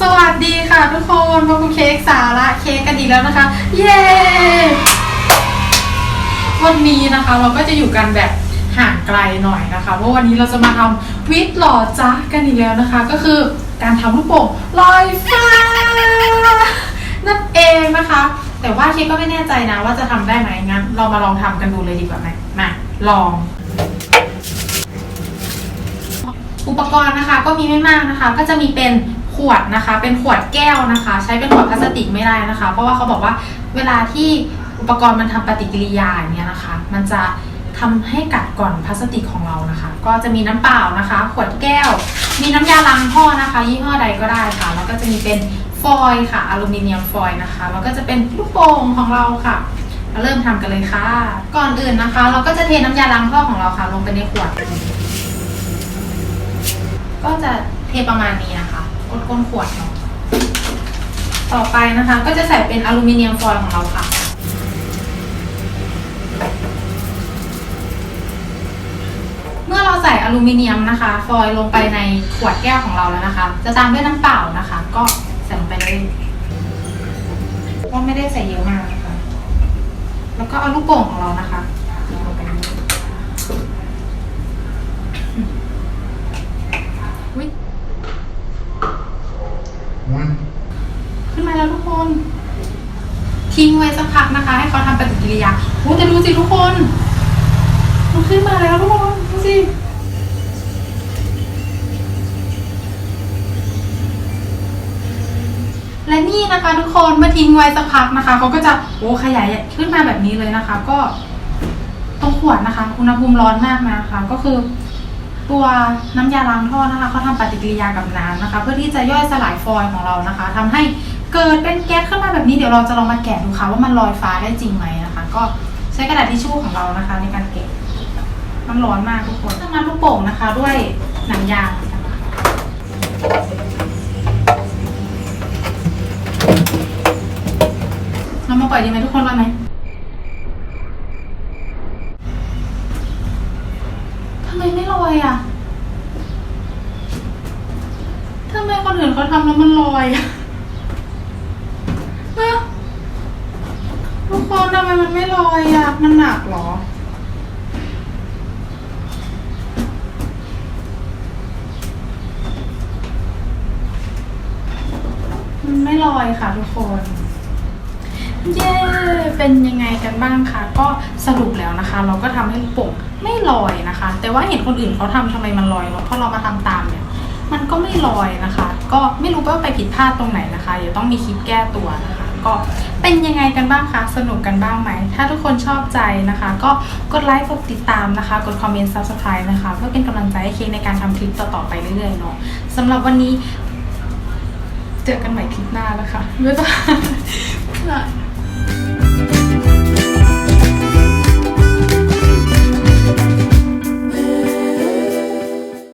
สวัสดีค่ะทุกคนพบกับเค้กสาระเค้กกันอีกแล้วนะคะ เย้ วันนี้นะคะเราก็จะอยู่กันแบบห่างไกลหน่อยนะคะเพราะวันนี้เราจะมาทำวิทย์หล่อจ้ากันอีกแล้วนะคะ ก็คือการทำลูกโป่งลอยฟ้านั่นเองนะคะ แต่ว่าเค้กก็ไม่แน่ใจนะว่าจะทำได้ไหมงั้น เรามาลองทำกันดูเลยดีกว่าไหมมาลองอุปกรณ์นะคะก็มีไม่มากนะคะ ก็จะมีเป็น วดนะคะ เป็นขวดแก้วนะคะ ใช้เป็นขวดพลาสติกไม่ได้นะคะ เพราะว่าเขาบอกว่าเวลาที่อุปกรณ์มันทำปฏิกิริยาอย่างเงี้ยนะคะ มันจะทำให้กัดก่อนพลาสติกของเรานะคะ ก็จะมีน้ำเปล่านะคะ ขวดแก้ว มีน้ำยาล้างท่อนะคะ ยี่ห้อใดก็ได้ค่ะ แล้วก็จะมีเป็นฟอยล์ค่ะอลูมิเนียมฟอยล์นะคะ แล้วก็จะเป็นลูกโป่งของเราค่ะมาเริ่มทำกันเลยค่ะ ก่อนอื่นนะคะ เราก็จะเทน้ำยาล้างท่อของเราค่ะ ลงไปในขวด ก็จะเทประมาณนี้นะคะ ก้นก้นขวดเนาะต่อไปนะคะ ก็จะใส่เป็นอลูมิเนียมฟอยล์ของเราค่ะ เมื่อเราใส่อลูมิเนียมนะคะ ฟอยล์ลงไปในขวดแก้วของเราแล้วนะคะ จะตามด้วยน้ำเปล่านะคะ ก็ใส่ลงไปเลยก็ไม่ได้ใส่เยอะมากนะคะ แล้วก็เอาลูกโป่งของเรานะคะลงไปนี้อุ๊ย ขึ้นมาแล้วทุกคน ทิ้งไว้สักพักนะคะ ให้เขาทำปฏิกิริยาโอ้แต่ดูสิทุกคนมันขึ้นมาแล้วทุกคนดูสิและนี่นะคะทุกคนเมื่อทิ้งไว้สักพักนะคะเขาก็จะโอ้ขยายขึ้นมาแบบนี้เลยนะคะ ก็ตรงขวดนะคะ อุณหภูมิร้อนมากนะคะ ก็คือ ตัวน้ำยาล้างท่อนะคะเขาทำปฏิกิริยากับน้ำนะคะ เพื่อที่จะย่อยสลายฟอยล์ของเรานะคะทำให้เกิดเป็นแก๊ส แบบนี้เดี๋ยวเราจะลองมาแกะดูค่ะว่ามันลอยฟ้าได้จริงไหมนะคะ ก็ใช้กระดาษทิชชู่ของเรานะคะ ในการแกะมันร้อนมากทุกคนทำงาลูกโป่งนะคะ ด้วยหนังยางเรามาปล่อยดีไหมทุกคนรอดไหมทำไมไม่ลอยอะทำไมคนอื่นเขาทำแล้วมันลอยอะ ทุกคนทำไมมันไม่ลอยอะ มันหนักเหรอ มันไม่ลอยค่ะทุกคน เย้ เป็นยังไงกันบ้างคะ ก็สรุปแล้วนะคะ เราก็ทำให้ลูกโป่งไม่ลอยนะคะ แต่ว่าเห็นคนอื่นเขาทำทำไมมันลอยเนาะพอเรามาทำตามเนี่ย มันก็ไม่ลอยนะคะ ก็ไม่รู้ว่าไปผิดพลาดตรงไหนนะคะ เดี๋ยวต้องมีคลิปแก้ตัวนะคะ ก็เป็นยังไงกันบ้างคะ สนุกกันบ้างไหม ถ้าทุกคนชอบใจนะคะ ก็กดไลค์กดติดตามนะคะ กดคอมเมนต์ซับสไคร b e นะคะ เพื่อเป็นกำลังใจให้เคในการทำคลิปต่อๆไปเรื่อยๆเนาะสำหรับวันนี้ เจอกันใหม่คลิปหน้านะคะบ๊ายบาย